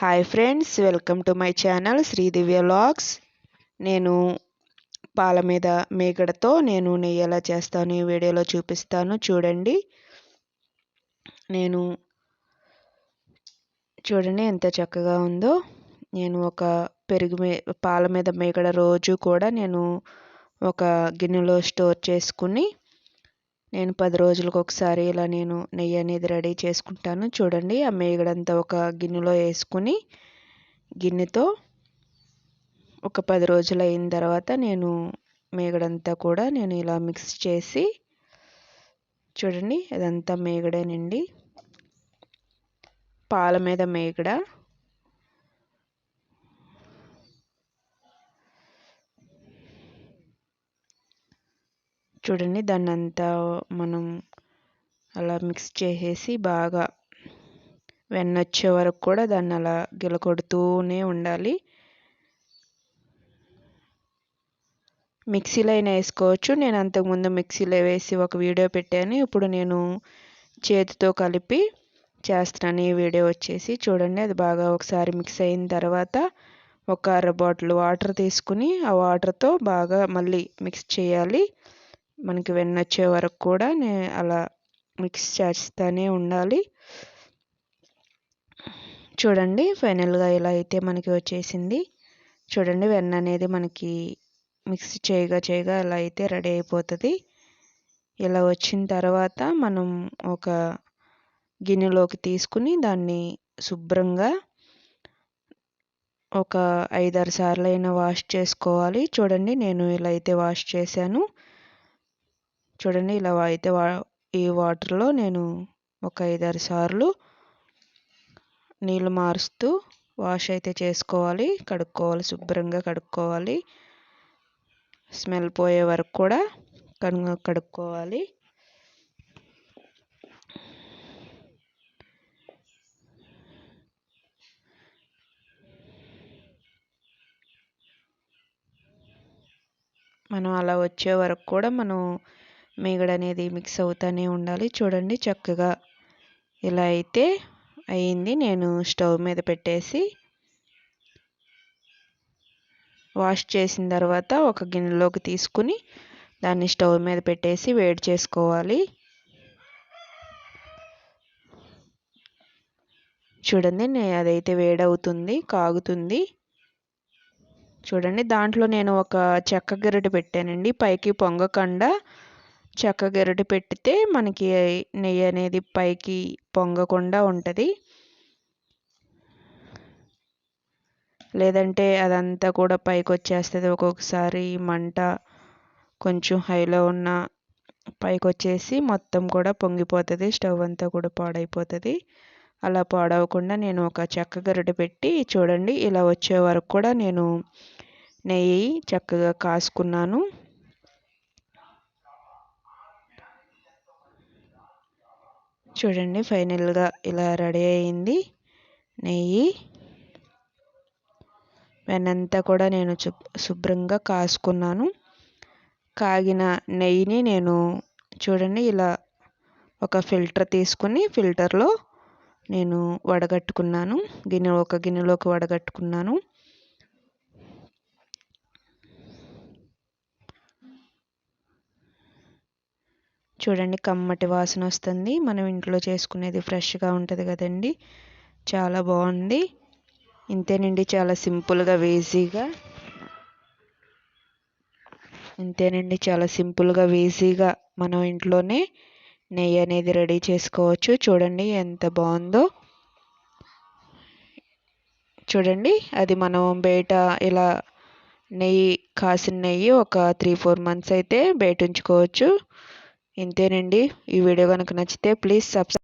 Hi friends welcome to my channel Sridivya logs నేను పాల మీద మేకడతో నేను నెయ్యి ఎలా చేస్తాను ఈ వీడియోలో చూపిస్తాను చూడండి. నేను చూడండి ఎంత చక్కగా ఉందో. నేను ఒక పెరుగు మీ పాల మీద మేకడ రోజు కూడా నేను ఒక గిన్నెలో స్టోర్ చేసుకుని నేను పది రోజులకు ఒకసారి ఇలా నేను నెయ్యి అనేది రెడీ చేసుకుంటాను. చూడండి ఆ మేగడంతా ఒక గిన్నెలో వేసుకుని గిన్నెతో ఒక పది రోజులు అయిన తర్వాత నేను మేగడంతా కూడా నేను ఇలా మిక్స్ చేసి చూడండి అదంతా మేగడేనండి. పాల మీద మేగడ. చూడండి దాన్ని అంతా మనం అలా మిక్స్ చేసేసి బాగా వెన్న వచ్చే వరకు కూడా దాన్ని అలా గిలకొడుతూనే ఉండాలి. మిక్సీలో అయినా వేసుకోవచ్చు. నేను అంతకుముందు మిక్సీలో వేసి ఒక వీడియో పెట్టాను. ఇప్పుడు నేను చేతితో కలిపి చేస్తున్నాను. ఈ వీడియో వచ్చేసి చూడండి అది బాగా ఒకసారి మిక్స్ అయిన తర్వాత ఒక అర బాటిల్ వాటర్ తీసుకుని ఆ వాటర్తో బాగా మళ్ళీ మిక్స్ చేయాలి. మనకి వెన్న వచ్చే వరకు కూడా నే అలా మిక్స్ చేస్తూనే ఉండాలి. చూడండి ఫైనల్గా ఇలా అయితే మనకి వచ్చేసింది. చూడండి వెన్న అనేది మనకి మిక్స్ చేయగా చేయగా ఇలా అయితే రెడీ అయిపోతుంది. ఇలా వచ్చిన తర్వాత మనం ఒక గిన్నెలోకి తీసుకుని దాన్ని శుభ్రంగా ఒక ఐదారు సార్లు అయినా వాష్ చేసుకోవాలి. చూడండి నేను ఇలా అయితే వాష్ చేశాను. చూడండి ఇలా అయితే ఈ వాటర్లో నేను ఒక ఐదారు సార్లు నీళ్ళు మారుస్తూ వాష్ అయితే చేసుకోవాలి కడుక్కోవాలి శుభ్రంగా కడుక్కోవాలి. స్మెల్ పోయే వరకు కూడా కను కడుక్కోవాలి. మనం అలా వచ్చే వరకు కూడా మనం మేగడ అనేది మిక్స్ అవుతూనే ఉండాలి. చూడండి చక్కగా ఇలా అయితే అయింది. నేను స్టవ్ మీద పెట్టేసి వాష్ చేసిన తర్వాత ఒక గిన్నెలోకి తీసుకుని దాన్ని స్టవ్ మీద పెట్టేసి వేడి చేసుకోవాలి. చూడండి అదైతే వేడవుతుంది కాగుతుంది. చూడండి దాంట్లో నేను ఒక చెక్క గరిటె పెట్టానండి. పైకి పొంగకుండా చక్కగా గరిటె పెడితే మనకి నెయ్యి అనేది పైకి పొంగకుండా ఉంటుంది. లేదంటే అదంతా కూడా పైకి వచ్చేస్తుంది ఒక్కొక్కసారి మంట కొంచెం హైలో ఉన్న పైకి వచ్చేసి మొత్తం కూడా పొంగిపోతుంది. స్టవ్ అంతా కూడా పాడైపోతుంది. అలా పాడవకుండా నేను ఒక చెక్క గరిటె పెట్టి చూడండి ఇలా వచ్చే వరకు కూడా నేను నెయ్యి చక్కగా కాసుకున్నాను. చూడండి ఫైనల్గా ఇలా రెడీ అయింది. నెయ్యి. వెనంతా కూడా నేను శుభ్రంగా కాసుకున్నాను. కాగిన నెయ్యిని నేను చూడండి ఇలా ఒక ఫిల్టర్ తీసుకుని ఫిల్టర్లో నేను వడగట్టుకున్నాను. గిన్నె ఒక గిన్నెలోకి వడగట్టుకున్నాను. చూడండి కమ్మటి వాసన వస్తుంది. మనం ఇంట్లో చేసుకునేది ఫ్రెష్గా ఉంటుంది కదండి. చాలా బాగుంది. ఇంతేనండి చాలా సింపుల్గా వేజీగా. ఇంతేనండి చాలా సింపుల్గా వేజీగా మనం ఇంట్లోనే నెయ్యి అనేది రెడీ చేసుకోవచ్చు. చూడండి ఎంత బాగుందో. చూడండి అది మనం బయట ఇలా నెయ్యి కాసిన నెయ్యి ఒక త్రీ ఫోర్ మంత్స్ అయితే బయట ఉంచుకోవచ్చు. ఇంతేనండి. ఈ వీడియో కనుక నచ్చితే ప్లీజ్ సబ్స్క్రైబ్